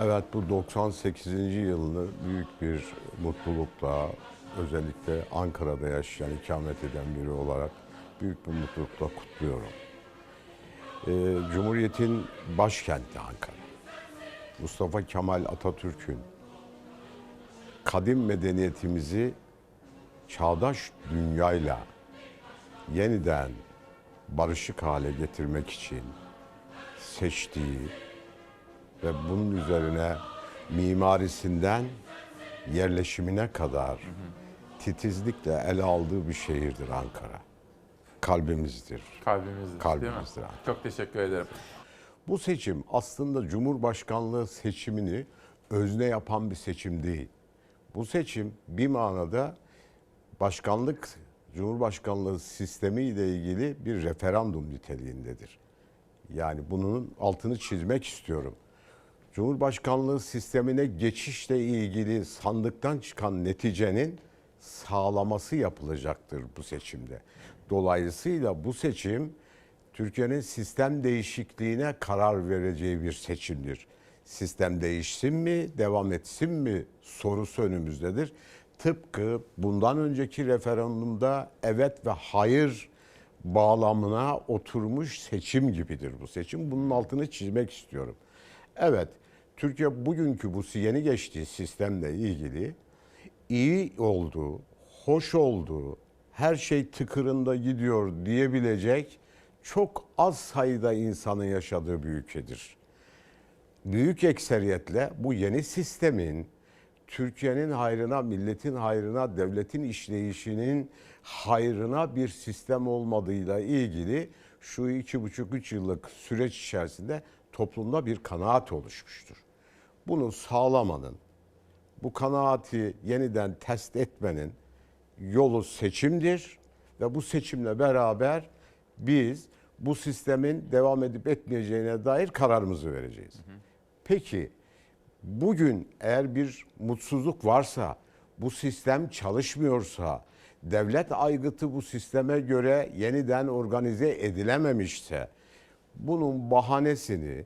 Evet bu 98. yılını büyük bir mutlulukla özellikle Ankara'da yaşayan, ikamet eden biri olarak büyük bir mutlulukla kutluyorum. Ee, Cumhuriyet'in başkenti Ankara. Mustafa Kemal Atatürk'ün kadim medeniyetimizi çağdaş dünyayla yeniden barışık hale getirmek için seçtiği ve bunun üzerine mimarisinden yerleşimine kadar titizlikle ele aldığı bir şehirdir Ankara. Kalbimizdir. Kalbimizdir. Kalbimizdir değil mi? Çok teşekkür ederim. Bu seçim aslında Cumhurbaşkanlığı seçimini özne yapan bir seçim değil. Bu seçim bir manada başkanlık, Cumhurbaşkanlığı sistemi ile ilgili bir referandum niteliğindedir. Yani bunun altını çizmek istiyorum. Cumhurbaşkanlığı sistemine geçişle ilgili sandıktan çıkan neticenin sağlaması yapılacaktır bu seçimde. Dolayısıyla bu seçim Türkiye'nin sistem değişikliğine karar vereceği bir seçimdir. Sistem değişsin mi, devam etsin mi sorusu önümüzdedir. Tıpkı bundan önceki referandumda evet ve hayır bağlamına oturmuş seçim gibidir bu seçim. Bunun altını çizmek istiyorum. Evet, Türkiye bugünkü bu yeni geçtiği sistemle ilgili iyi olduğu, hoş olduğu, her şey tıkırında gidiyor diyebilecek çok az sayıda insanın yaşadığı bir ülkedir. Büyük ekseriyetle bu yeni sistemin Türkiye'nin hayrına, milletin hayrına, devletin işleyişinin hayrına bir sistem olmadığıyla ilgili şu iki buçuk üç yıllık süreç içerisinde toplumda bir kanaat oluşmuştur. Bunu sağlamanın, bu kanaati yeniden test etmenin yolu seçimdir ve bu seçimle beraber biz bu sistemin devam edip etmeyeceğine dair kararımızı vereceğiz. Peki bugün eğer bir mutsuzluk varsa, bu sistem çalışmıyorsa, devlet aygıtı bu sisteme göre yeniden organize edilememişse bunun bahanesini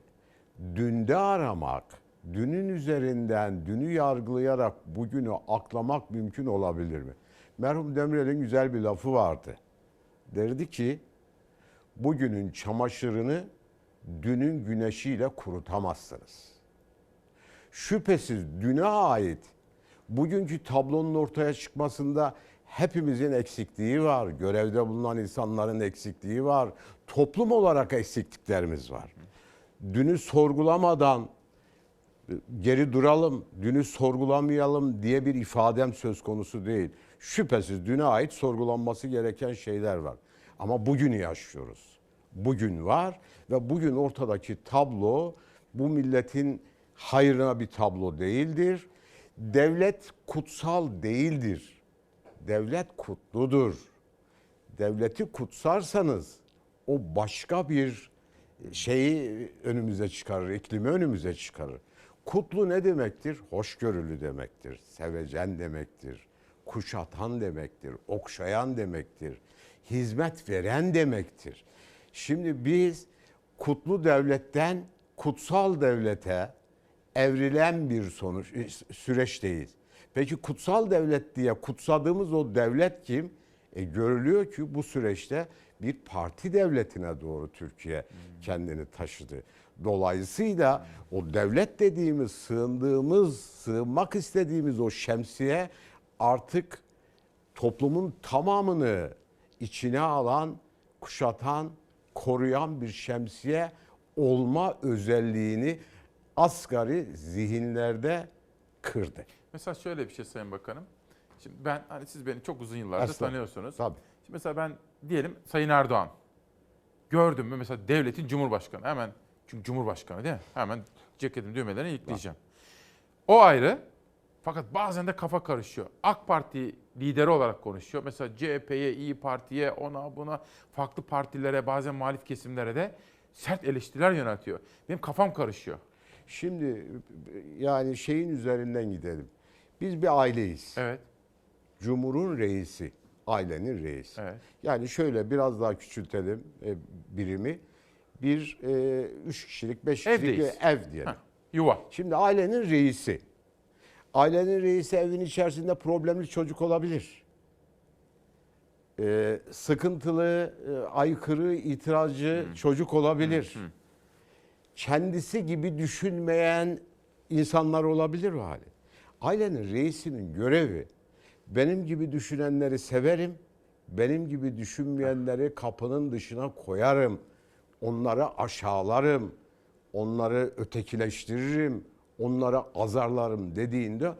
dünde aramak, dünün üzerinden dünü yargılayarak bugünü aklamak mümkün olabilir mi? Merhum Demirel'in güzel bir lafı vardı. Derdi ki bugünün çamaşırını dünün güneşiyle kurutamazsınız. Şüphesiz düne ait bugünkü tablonun ortaya çıkmasında hepimizin eksikliği var. Görevde bulunan insanların eksikliği var. Toplum olarak eksikliklerimiz var. Dünü sorgulamadan geri duralım, dünü sorgulamayalım diye bir ifadem söz konusu değil. Şüphesiz düne ait sorgulanması gereken şeyler var. Ama bugünü yaşıyoruz. Bugün var ve bugün ortadaki tablo bu milletin hayrına bir tablo değildir. Devlet kutsal değildir. Devlet kutludur. Devleti kutsarsanız o başka bir şeyi önümüze çıkarır, iklimi önümüze çıkarır. Kutlu ne demektir? Hoşgörülü demektir, sevecen demektir, kuşatan demektir, okşayan demektir, hizmet veren demektir. Şimdi biz kutlu devletten kutsal devlete evrilen bir sonuç süreçteyiz. Peki kutsal devlet diye kutsadığımız o devlet kim? E görülüyor ki bu süreçte bir parti devletine doğru Türkiye kendini taşıdı. Dolayısıyla o devlet dediğimiz, sığındığımız, sığınmak istediğimiz o şemsiye artık toplumun tamamını içine alan, kuşatan, koruyan bir şemsiye olma özelliğini asgari zihinlerde kırdı. Mesela şöyle bir şey Sayın Bakanım. Şimdi ben hani siz beni çok uzun yıllardır Estağfurullah. tanıyorsunuz. Tabii. Şimdi mesela ben diyelim Sayın Erdoğan. Gördüm mü mesela devletin cumhurbaşkanı hemen çünkü cumhurbaşkanı değil mi? Hemen ceketin düğmelerini ilikleyeceğim. O ayrı. Fakat bazen de kafa karışıyor. AK Parti lideri olarak konuşuyor. Mesela CHP'ye, İyi Parti'ye, ona buna, farklı partilere, bazen muhalif kesimlere de sert eleştiriler yöneltiyor. Benim kafam karışıyor. Şimdi yani şeyin üzerinden gidelim. Biz bir aileyiz. Evet, Cumhurun reisi, ailenin reisi. evet. Yani şöyle biraz daha küçültelim e, birimi. Bir e, üç kişilik, beş kişilik Evdeyiz. bir ev diyelim. Heh. Yuva. Şimdi ailenin reisi. Ailenin reisi evin içerisinde problemli çocuk olabilir. Ee, sıkıntılı, e, aykırı, itirazcı çocuk olabilir. Kendisi gibi düşünmeyen insanlar olabilir o hali. Ailenin reisinin görevi benim gibi düşünenleri severim, benim gibi düşünmeyenleri kapının dışına koyarım, onları aşağılarım, onları ötekileştiririm, onları azarlarım dediğinde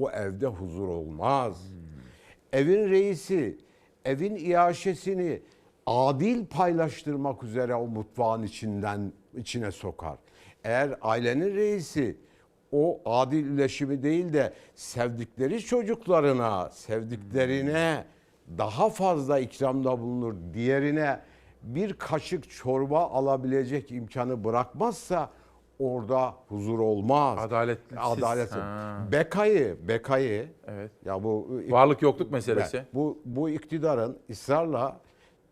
o evde huzur olmaz. Evin reisi evin iaşesini adil paylaştırmak üzere o mutfağın içinden içine sokar. Eğer ailenin reisi o adilleşimi değil de sevdikleri çocuklarına, sevdiklerine daha fazla ikramda bulunur. Diğerine bir kaşık çorba alabilecek imkanı bırakmazsa orada huzur olmaz. Adaletsiz. Adalet. Ha. Bekayı, bekayı Evet. ya bu Varlık yokluk meselesi. Bu bu iktidarın ısrarla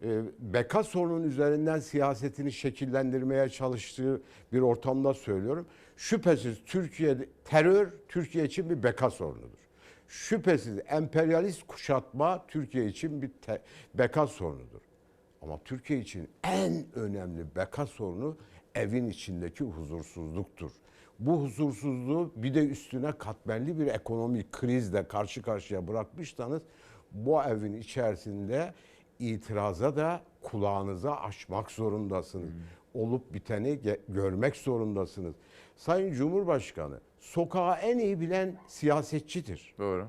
e, beka sorunun üzerinden siyasetini şekillendirmeye çalıştığı bir ortamda söylüyorum. Şüphesiz Türkiye'de terör Türkiye için bir beka sorunudur. Şüphesiz emperyalist kuşatma Türkiye için bir te- beka sorunudur. Ama Türkiye için en önemli beka sorunu evin içindeki huzursuzluktur. Bu huzursuzluğu bir de üstüne katmerli bir ekonomik krizle karşı karşıya bırakmışsanız bu evin içerisinde itiraza da kulağınıza açmak zorundasınız. Olup biteni görmek zorundasınız. Sayın Cumhurbaşkanı sokağı en iyi bilen siyasetçidir. Doğru.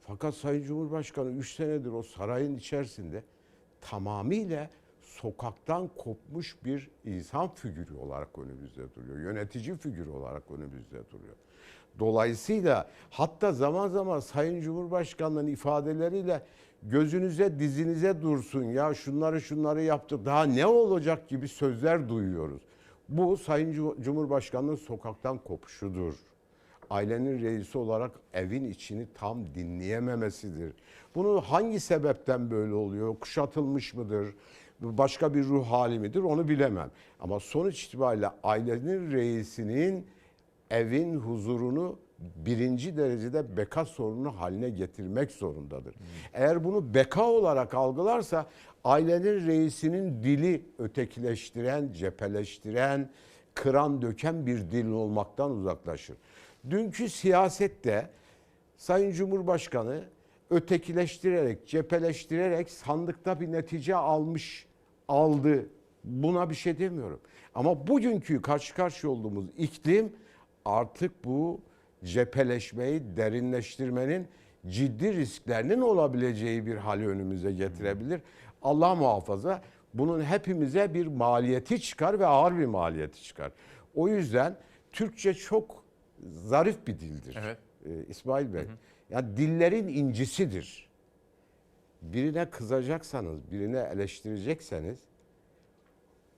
Fakat Sayın Cumhurbaşkanı 3 senedir o sarayın içerisinde tamamıyla sokaktan kopmuş bir insan figürü olarak önümüzde duruyor. Yönetici figürü olarak önümüzde duruyor. Dolayısıyla hatta zaman zaman Sayın Cumhurbaşkanı'nın ifadeleriyle gözünüze dizinize dursun ya şunları şunları yaptık daha ne olacak gibi sözler duyuyoruz. Bu Sayın Cum- Cumhurbaşkanı'nın sokaktan kopuşudur ailenin reisi olarak evin içini tam dinleyememesidir. Bunu hangi sebepten böyle oluyor? Kuşatılmış mıdır? Başka bir ruh hali midir? Onu bilemem. Ama sonuç itibariyle ailenin reisinin evin huzurunu birinci derecede beka sorunu haline getirmek zorundadır. Eğer bunu beka olarak algılarsa ailenin reisinin dili ötekileştiren, cepheleştiren, kıran döken bir dil olmaktan uzaklaşır. Dünkü siyasette Sayın Cumhurbaşkanı ötekileştirerek, cepheleştirerek sandıkta bir netice almış, aldı. Buna bir şey demiyorum. Ama bugünkü karşı karşıya olduğumuz iklim artık bu cepheleşmeyi derinleştirmenin ciddi risklerinin olabileceği bir hali önümüze getirebilir. Allah muhafaza bunun hepimize bir maliyeti çıkar ve ağır bir maliyeti çıkar. O yüzden Türkçe çok zarif bir dildir. Evet. Ee, İsmail Bey. Yani dillerin incisidir. Birine kızacaksanız, birine eleştirecekseniz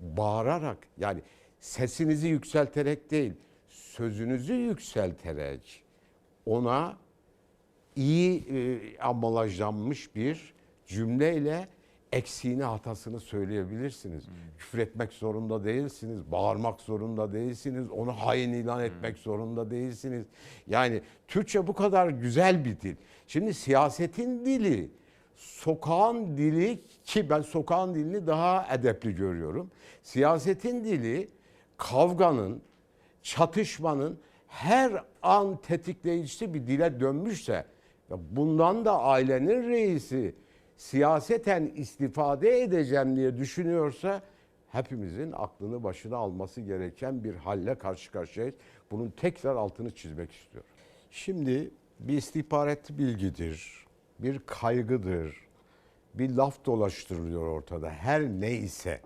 bağırarak yani sesinizi yükselterek değil, sözünüzü yükselterek ona iyi e, ambalajlanmış bir cümleyle eksiğini hatasını söyleyebilirsiniz. Küfür etmek zorunda değilsiniz, bağırmak zorunda değilsiniz, onu hain ilan etmek zorunda değilsiniz. Yani Türkçe bu kadar güzel bir dil. Şimdi siyasetin dili, sokağın dili ki ben sokağın dilini daha edepli görüyorum. Siyasetin dili kavganın, çatışmanın her an tetikleyicisi bir dile dönmüşse bundan da ailenin reisi siyaseten istifade edeceğim diye düşünüyorsa hepimizin aklını başına alması gereken bir halle karşı karşıyayız. Bunun tekrar altını çizmek istiyorum. Şimdi bir istihbarat bilgidir, bir kaygıdır, bir laf dolaştırılıyor ortada. Her neyse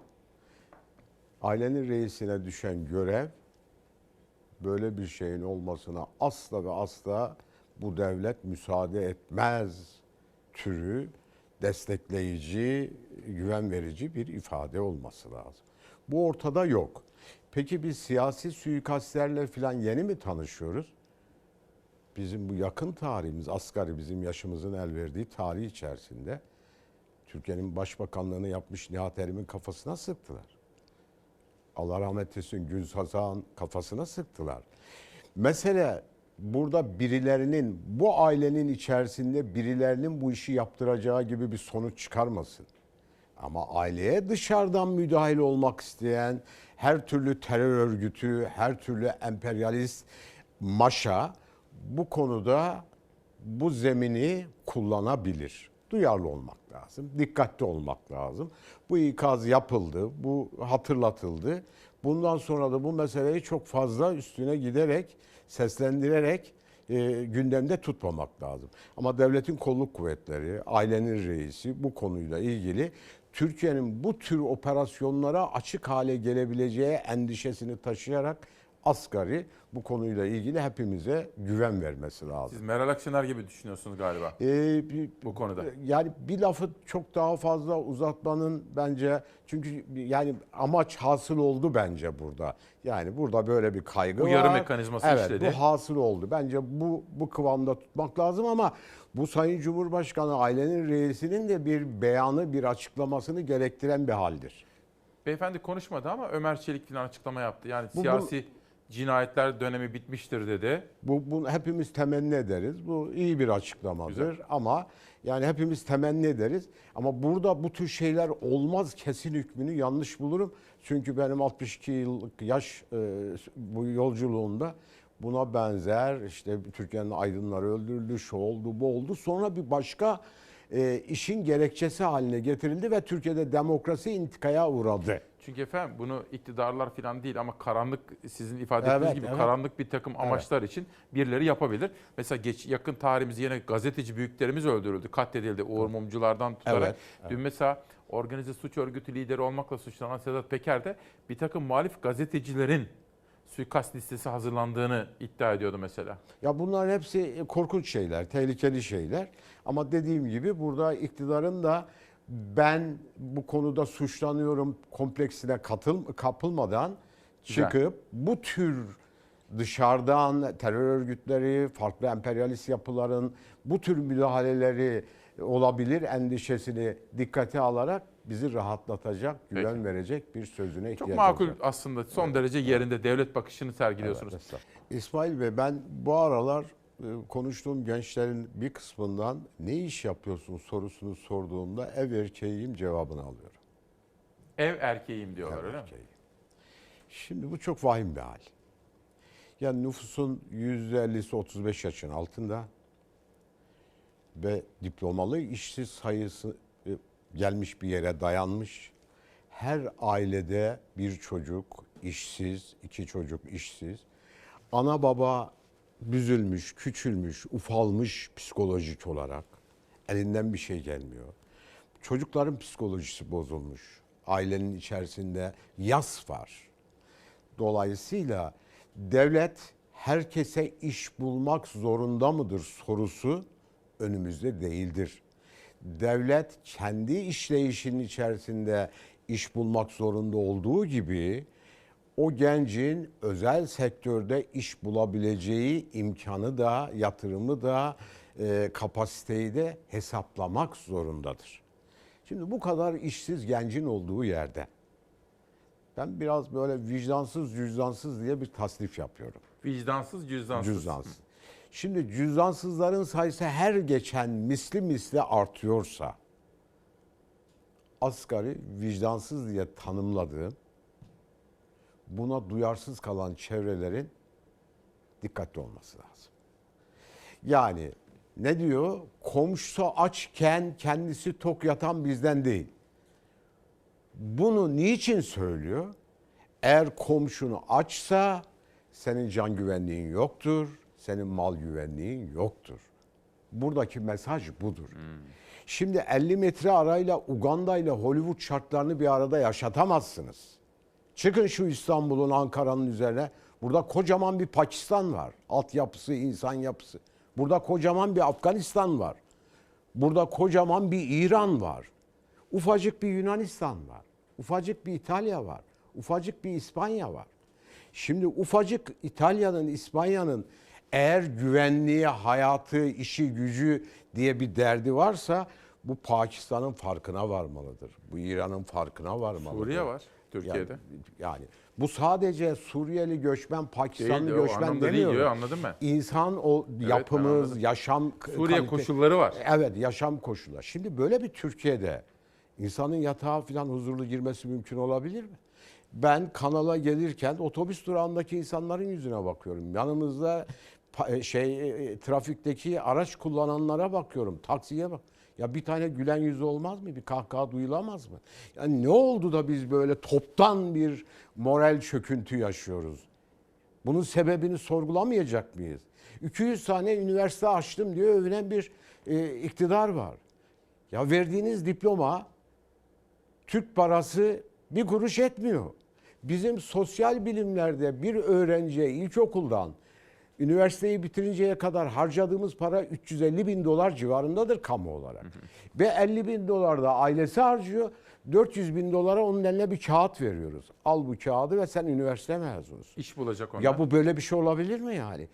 ailenin reisine düşen görev böyle bir şeyin olmasına asla ve asla bu devlet müsaade etmez türü destekleyici, güven verici bir ifade olması lazım. Bu ortada yok. Peki biz siyasi suikastlerle falan yeni mi tanışıyoruz? Bizim bu yakın tarihimiz, asgari bizim yaşımızın el verdiği tarih içerisinde Türkiye'nin başbakanlığını yapmış Nihat Erim'in kafasına sıktılar. Allah rahmet eylesin Gül Sazan kafasına sıktılar. Mesele burada birilerinin bu ailenin içerisinde birilerinin bu işi yaptıracağı gibi bir sonuç çıkarmasın. Ama aileye dışarıdan müdahil olmak isteyen her türlü terör örgütü, her türlü emperyalist maşa bu konuda bu zemini kullanabilir. Duyarlı olmak lazım, dikkatli olmak lazım. Bu ikaz yapıldı, bu hatırlatıldı. Bundan sonra da bu meseleyi çok fazla üstüne giderek, seslendirerek e, gündemde tutmamak lazım. Ama devletin kolluk kuvvetleri, ailenin reisi bu konuyla ilgili Türkiye'nin bu tür operasyonlara açık hale gelebileceği endişesini taşıyarak asgari bu konuyla ilgili hepimize güven vermesi lazım. Siz Meral Akşener gibi düşünüyorsunuz galiba Ee, bir- bu konuda. yani bir lafı çok daha fazla uzatmanın bence çünkü yani amaç hasıl oldu bence burada. Yani burada böyle bir kaygı Uyarı var. mekanizması evet, işledi. bu hasıl oldu. Bence bu bu kıvamda tutmak lazım ama bu Sayın Cumhurbaşkanı ailenin reisinin de bir beyanı, bir açıklamasını gerektiren bir haldir. Beyefendi konuşmadı ama Ömer Çelik falan açıklama yaptı. Yani Bu- bu- siyasi cinayetler dönemi bitmiştir dedi. Bu, bunu hepimiz temenni ederiz. Bu iyi bir açıklamadır Güzel. ama yani hepimiz temenni ederiz. Ama burada bu tür şeyler olmaz kesin hükmünü yanlış bulurum. Çünkü benim 62 yıllık yaş e, bu yolculuğunda buna benzer işte Türkiye'nin aydınları öldürüldü, şu oldu, bu oldu. Sonra bir başka e, işin gerekçesi haline getirildi ve Türkiye'de demokrasi intikaya uğradı. Çünkü efendim bunu iktidarlar falan değil ama karanlık sizin ifade ettiğiniz Evet, gibi evet. karanlık bir takım amaçlar için birileri yapabilir. Mesela geç, yakın tarihimizde yine gazeteci büyüklerimiz öldürüldü, katledildi Uğur Mumculardan tutarak. Evet, Dün mesela organize suç örgütü lideri olmakla suçlanan Sedat Peker de bir takım muhalif gazetecilerin suikast listesi hazırlandığını iddia ediyordu mesela. Ya bunlar hepsi korkunç şeyler, tehlikeli şeyler. Ama dediğim gibi burada iktidarın da ben bu konuda suçlanıyorum kompleksine katıl, kapılmadan Güzel. çıkıp bu tür dışarıdan terör örgütleri, farklı emperyalist yapıların bu tür müdahaleleri olabilir endişesini dikkate alarak bizi rahatlatacak, güven Peki. verecek bir sözüne Çok ihtiyacımız makul var. aslında son derece yerinde devlet bakışını sergiliyorsunuz. Evet. İsmail Bey ben bu aralar konuştuğum gençlerin bir kısmından ne iş yapıyorsun sorusunu sorduğumda ev erkeğiyim cevabını alıyorum. Ev erkeğiyim diyorlar Ev öyle mi? erkeği. Şimdi bu çok vahim bir hal. Yani nüfusun %50'si 35 yaşın altında ve diplomalı işsiz sayısı e, gelmiş bir yere dayanmış. Her ailede bir çocuk işsiz, iki çocuk işsiz. Ana baba büzülmüş, küçülmüş, ufalmış psikolojik olarak. Elinden bir şey gelmiyor. Çocukların psikolojisi bozulmuş. Ailenin içerisinde yas var. Dolayısıyla devlet herkese iş bulmak zorunda mıdır sorusu önümüzde değildir. Devlet kendi işleyişinin içerisinde iş bulmak zorunda olduğu gibi o gencin özel sektörde iş bulabileceği imkanı da, yatırımı da, e, kapasiteyi de hesaplamak zorundadır. Şimdi bu kadar işsiz gencin olduğu yerde ben biraz böyle vicdansız cüzdansız diye bir tasnif yapıyorum. Vicdansız, cüzdansız. Cüzdansız. Şimdi cüzdansızların sayısı her geçen misli misli artıyorsa asgari vicdansız diye tanımladığım buna duyarsız kalan çevrelerin dikkatli olması lazım. Yani ne diyor? Komşusu açken kendisi tok yatan bizden değil. Bunu niçin söylüyor? Eğer komşunu açsa senin can güvenliğin yoktur, senin mal güvenliğin yoktur. Buradaki mesaj budur. Şimdi 50 metre arayla Uganda ile Hollywood şartlarını bir arada yaşatamazsınız. Çıkın şu İstanbul'un, Ankara'nın üzerine. Burada kocaman bir Pakistan var. Altyapısı, insan yapısı. Burada kocaman bir Afganistan var. Burada kocaman bir İran var. Ufacık bir Yunanistan var. Ufacık bir İtalya var. Ufacık bir İspanya var. Şimdi ufacık İtalya'nın, İspanya'nın eğer güvenliği, hayatı, işi, gücü diye bir derdi varsa bu Pakistan'ın farkına varmalıdır. Bu İran'ın farkına varmalıdır. Suriye var Türkiye'de. Yani, yani Bu sadece Suriyeli göçmen, Pakistanlı Değil, göçmen değil demiyorum. diyor, anladım ben. İnsan o yapımız, anladım. yaşam Suriye kalite- koşulları var. Evet, yaşam koşulları. Şimdi böyle bir Türkiye'de insanın yatağa falan huzurlu girmesi mümkün olabilir mi? Ben kanala gelirken otobüs durağındaki insanların yüzüne bakıyorum. Yanımızda e, şey e, trafikteki araç kullananlara bakıyorum. Taksiye bak. Ya bir tane gülen yüzü olmaz mı? Bir kahkaha duyulamaz mı? Yani ne oldu da biz böyle toptan bir moral çöküntü yaşıyoruz? Bunun sebebini sorgulamayacak mıyız? 200 tane üniversite açtım diye övünen bir e, iktidar var. Ya verdiğiniz diploma Türk parası bir kuruş etmiyor. Bizim sosyal bilimlerde bir öğrenciye ilkokuldan üniversiteyi bitirinceye kadar harcadığımız para 350 bin dolar civarındadır kamu olarak. Ve 50 bin dolar da ailesi harcıyor. 400 bin dolara onun eline bir kağıt veriyoruz. Al bu kağıdı ve sen üniversite mezunusun. İş bulacak onlar. Ya bu böyle bir şey olabilir mi yani?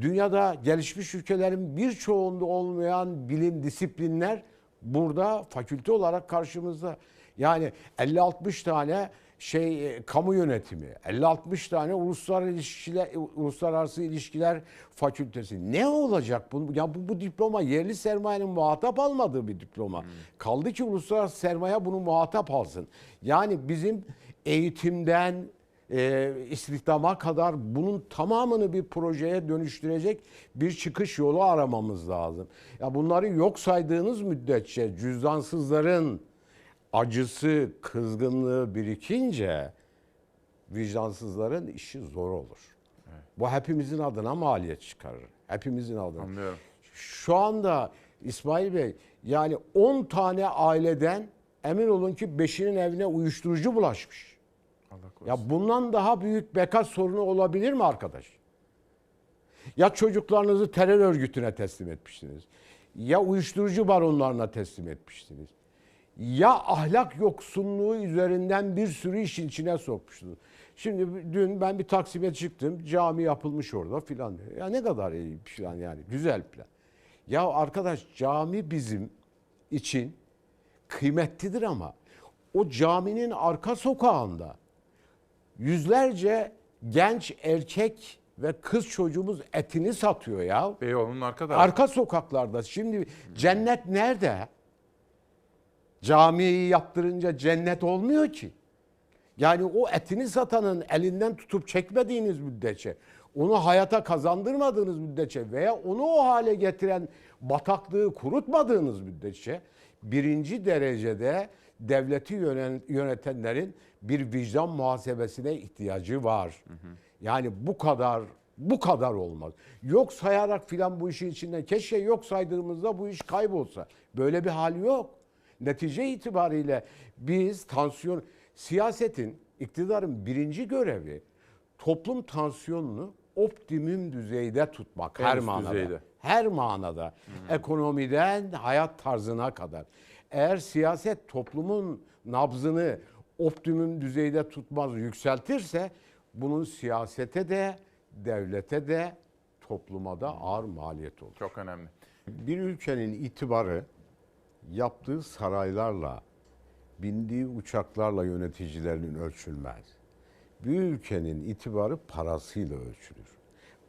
Dünyada gelişmiş ülkelerin birçoğunda olmayan bilim disiplinler burada fakülte olarak karşımızda. Yani 50-60 tane şey e, kamu yönetimi, 50-60 tane uluslararası ilişkiler uluslararası ilişkiler fakültesi. Ne olacak bu? Ya bu, bu diploma yerli sermayenin muhatap almadığı bir diploma. Kaldı ki uluslararası sermaye bunu muhatap alsın. Yani bizim eğitimden e, istihdama kadar bunun tamamını bir projeye dönüştürecek bir çıkış yolu aramamız lazım. Ya bunları yok saydığınız müddetçe cüzdansızların acısı, kızgınlığı birikince vicdansızların işi zor olur. Bu hepimizin adına maliyet çıkarır. Hepimizin adına. Anlıyorum. Şu anda İsmail Bey yani 10 tane aileden emin olun ki 5'inin evine uyuşturucu bulaşmış. Allah korusun. Ya bundan daha büyük beka sorunu olabilir mi arkadaş? Ya çocuklarınızı terör örgütüne teslim etmiştiniz. Ya uyuşturucu baronlarına teslim etmiştiniz. Ya ahlak yoksunluğu üzerinden bir sürü işin içine sokmuştunuz. Şimdi dün ben bir Taksim'e çıktım. Cami yapılmış orada filan. Ya ne kadar iyi bir plan yani. Güzel plan. Ya arkadaş cami bizim için kıymetlidir ama o caminin arka sokağında yüzlerce genç erkek ve kız çocuğumuz etini satıyor ya. Beyoğlu'nun arkada. Arka sokaklarda. Şimdi cennet nerede? Camiyi yaptırınca cennet olmuyor ki. Yani o etini satanın elinden tutup çekmediğiniz müddetçe, onu hayata kazandırmadığınız müddetçe veya onu o hale getiren bataklığı kurutmadığınız müddetçe birinci derecede devleti yönetenlerin bir vicdan muhasebesine ihtiyacı var. Yani bu kadar bu kadar olmaz. Yok sayarak filan bu işin içinden keşke yok saydığımızda bu iş kaybolsa. Böyle bir hal yok. Netice itibariyle biz tansiyon siyasetin iktidarın birinci görevi toplum tansiyonunu optimum düzeyde tutmak En her manada. düzeyde. Her manada. Ekonomiden hayat tarzına kadar. Eğer siyaset toplumun nabzını optimum düzeyde tutmaz, yükseltirse bunun siyasete de, devlete de, topluma da ağır maliyet olur. Çok önemli. Bir ülkenin itibarı yaptığı saraylarla, bindiği uçaklarla yöneticilerinin ölçülmez. Bir ülkenin itibarı parasıyla ölçülür.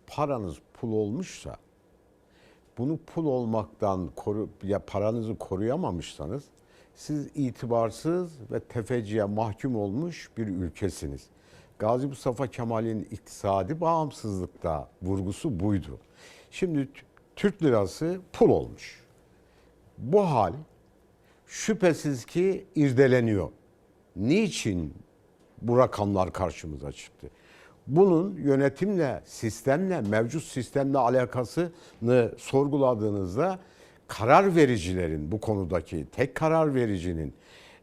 Paranız pul olmuşsa, bunu pul olmaktan koru, ya paranızı koruyamamışsanız siz itibarsız ve tefeciye mahkum olmuş bir ülkesiniz. Gazi Mustafa Kemal'in iktisadi bağımsızlıkta vurgusu buydu. Şimdi Türk lirası pul olmuş. Bu hal şüphesiz ki irdeleniyor. Niçin bu rakamlar karşımıza çıktı? Bunun yönetimle, sistemle, mevcut sistemle alakasını sorguladığınızda karar vericilerin bu konudaki tek karar vericinin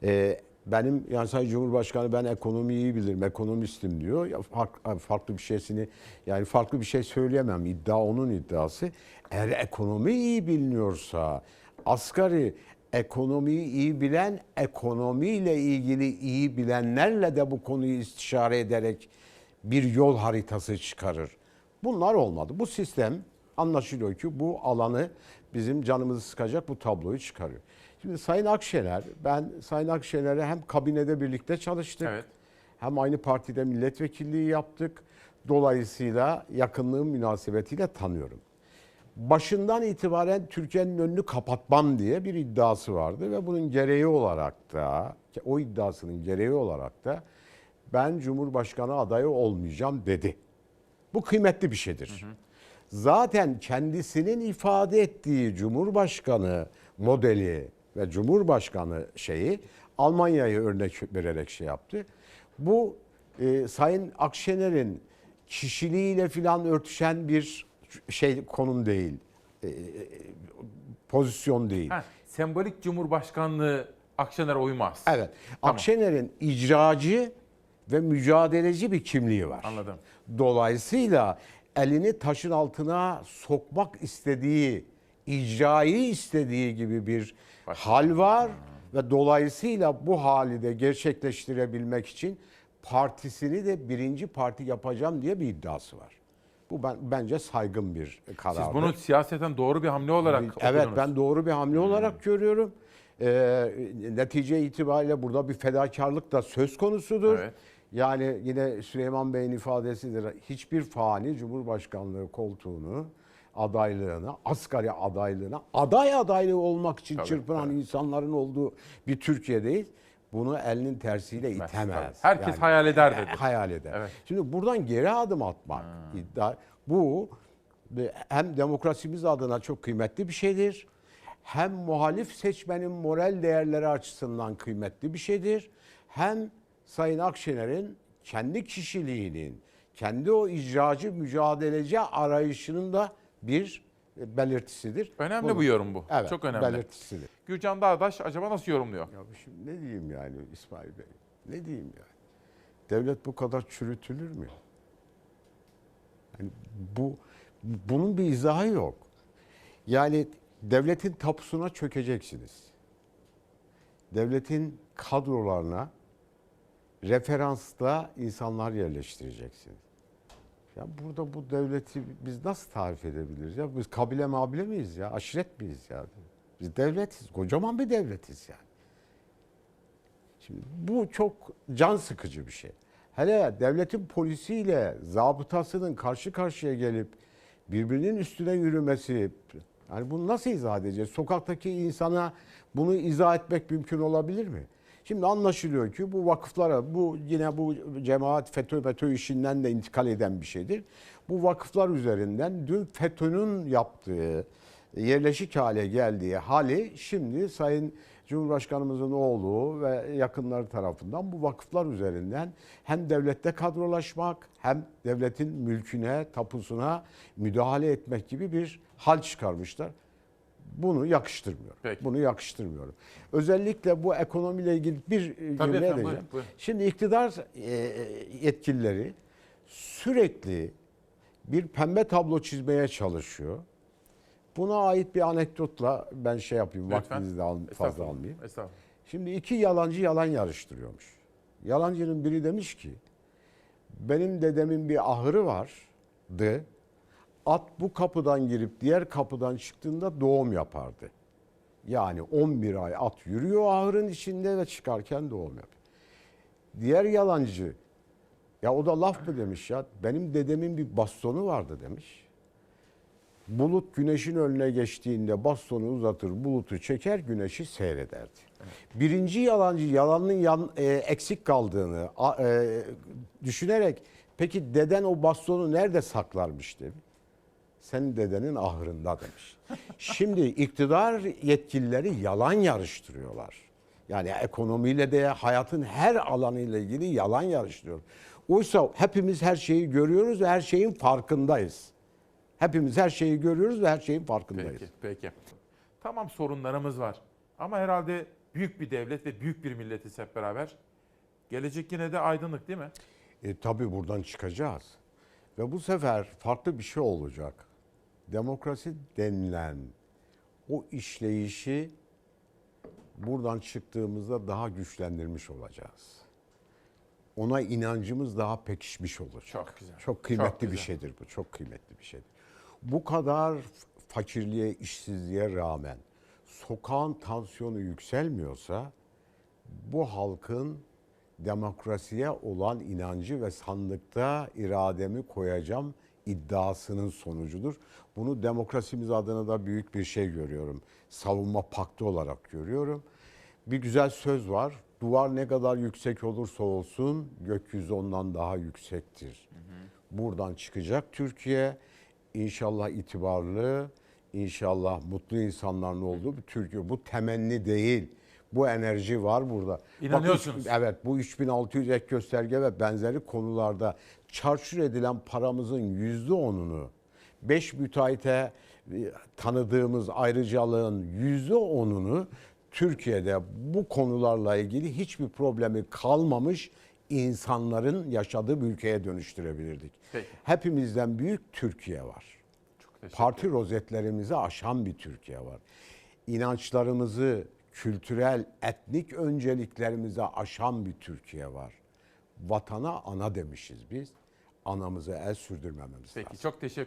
e, benim yani Sayın Cumhurbaşkanı ben ekonomiyi iyi bilirim, ekonomistim diyor. Ya fark- farklı bir şeysini yani farklı bir şey söyleyemem. İddia onun iddiası. Eğer ekonomi iyi biliniyorsa asgari ekonomiyi iyi bilen, ekonomiyle ilgili iyi bilenlerle de bu konuyu istişare ederek bir yol haritası çıkarır. Bunlar olmadı. Bu sistem anlaşılıyor ki bu alanı bizim canımızı sıkacak bu tabloyu çıkarıyor. Şimdi Sayın Akşener, ben Sayın Akşener'e hem kabinede birlikte çalıştık. Evet. hem aynı partide milletvekilliği yaptık. Dolayısıyla yakınlığım münasebetiyle tanıyorum. Başından itibaren Türkiye'nin önünü kapatmam diye bir iddiası vardı ve bunun gereği olarak da o iddiasının gereği olarak da ben Cumhurbaşkanı adayı olmayacağım dedi. Bu kıymetli bir şeydir. Zaten kendisinin ifade ettiği Cumhurbaşkanı modeli ve Cumhurbaşkanı şeyi Almanya'yı örnek vererek şey yaptı. Bu e, Sayın Akşener'in kişiliğiyle filan örtüşen bir şey konum değil. E, e, pozisyon değil. Ha, sembolik Cumhurbaşkanlığı Akşener'e uymaz. Evet. Akşener'in icracı ve mücadeleci bir kimliği var. Anladım. Dolayısıyla elini taşın altına sokmak istediği, icrayı istediği gibi bir hal var ve dolayısıyla bu hali de gerçekleştirebilmek için partisini de birinci parti yapacağım diye bir iddiası var. Bu ben bence saygın bir karar. Siz bunu siyaseten doğru bir hamle olarak Evet okudunuz. ben doğru bir hamle olarak görüyorum. Ee, netice itibariyle burada bir fedakarlık da söz konusudur. Evet. Yani yine Süleyman Bey'in ifadesidir. Hiçbir fani Cumhurbaşkanlığı koltuğunu adaylığına, asgari adaylığına, aday adaylığı olmak için Tabii, çırpınan tabii. insanların olduğu bir Türkiye'deyiz. Bunu elinin tersiyle itemez. Herkes hayal eder dedi. Hayal eder. Evet. Şimdi buradan geri adım atmak iddia bu hem demokrasimiz adına çok kıymetli bir şeydir. Hem muhalif seçmenin moral değerleri açısından kıymetli bir şeydir. Hem Sayın Akşener'in kendi kişiliğinin, kendi o icracı mücadeleci arayışının da bir belirtisidir. Önemli Bunu- bu yorum bu. Evet, Çok önemli. belirtisidir. Gürcan Dağdaş acaba nasıl yorumluyor? Ya şimdi ne diyeyim yani İsmail Bey? Ne diyeyim yani? Devlet bu kadar çürütülür mü? Yani bu bunun bir izahı yok. Yani devletin tapusuna çökeceksiniz. Devletin kadrolarına referansla insanlar yerleştireceksiniz. Ya burada bu devleti biz nasıl tarif edebiliriz ya? Biz kabile mabile miyiz ya? Aşiret miyiz ya? Biz devletiz. Kocaman bir devletiz yani. Şimdi bu çok can sıkıcı bir şey. Hele devletin polisiyle zabıtasının karşı karşıya gelip birbirinin üstüne yürümesi yani bunu nasıl izah edeceğiz? Sokaktaki insana bunu izah etmek mümkün olabilir mi? Şimdi anlaşılıyor ki bu vakıflara, bu yine bu cemaat FETÖ FETÖ işinden de intikal eden bir şeydir. Bu vakıflar üzerinden dün FETÖ'nün yaptığı, yerleşik hale geldiği hali şimdi Sayın Cumhurbaşkanımızın oğlu ve yakınları tarafından bu vakıflar üzerinden hem devlette kadrolaşmak hem devletin mülküne, tapusuna müdahale etmek gibi bir hal çıkarmışlar. Bunu yakıştırmıyorum. Peki. Bunu yakıştırmıyorum. Özellikle bu ekonomiyle ilgili bir e, cümle efendim, edeceğim. buyurun. Şimdi iktidar e, yetkilileri sürekli bir pembe tablo çizmeye çalışıyor. Buna ait bir anekdotla ben şey yapayım, Lütfen. vaktinizi de al- fazla almayayım. Şimdi iki yalancı yalan yarıştırıyormuş. Yalancının biri demiş ki, benim dedemin bir ahırı vardı. At bu kapıdan girip diğer kapıdan çıktığında doğum yapardı. Yani 11 ay at yürüyor ahırın içinde ve çıkarken doğum yapıyor. Diğer yalancı, ya o da laf mı demiş ya, benim dedemin bir bastonu vardı demiş. Bulut güneşin önüne geçtiğinde bastonu uzatır, bulutu çeker, güneşi seyrederdi. Birinci yalancı yalanın yan, e, eksik kaldığını a- e, düşünerek peki deden o bastonu nerede saklarmış demiş. Senin dedenin ahırında demiş. Şimdi iktidar yetkilileri yalan yarıştırıyorlar. Yani ekonomiyle de hayatın her alanıyla ilgili yalan yarıştırıyor. Oysa hepimiz her şeyi görüyoruz ve her şeyin farkındayız. Hepimiz her şeyi görüyoruz ve her şeyin farkındayız. Peki, peki. Tamam sorunlarımız var. Ama herhalde büyük bir devlet ve büyük bir milletiz hep beraber. Gelecek yine de aydınlık değil mi? E, tabii buradan çıkacağız. Ve bu sefer farklı bir şey olacak. Demokrasi denilen o işleyişi buradan çıktığımızda daha güçlendirmiş olacağız. Ona inancımız daha pekişmiş olacak. Çok güzel. Çok kıymetli Çok bir güzel. şeydir bu. Çok kıymetli bir şeydir. Bu kadar fakirliğe, işsizliğe rağmen sokağın tansiyonu yükselmiyorsa bu halkın demokrasiye olan inancı ve sandıkta irademi koyacağım iddiasının sonucudur. Bunu demokrasimiz adına da büyük bir şey görüyorum. Savunma paktı olarak görüyorum. Bir güzel söz var. Duvar ne kadar yüksek olursa olsun gökyüzü ondan daha yüksektir. Buradan çıkacak Türkiye. İnşallah itibarlı, inşallah mutlu insanların olduğu bir Türkiye. Bu temenni değil. Bu enerji var burada. İnanıyorsunuz. Bak, evet bu 3600 ek gösterge ve benzeri konularda çarçur edilen paramızın yüzde onunu 5 müteahhite e, tanıdığımız ayrıcalığın yüzde onunu Türkiye'de bu konularla ilgili hiçbir problemi kalmamış insanların yaşadığı bir ülkeye dönüştürebilirdik. Peki. Hepimizden büyük Türkiye var. Parti rozetlerimizi aşan bir Türkiye var. İnançlarımızı, kültürel, etnik önceliklerimizi aşan bir Türkiye var. Vatana ana demişiz biz. Anamıza el sürdürmememiz Peki lazım. çok teşekkür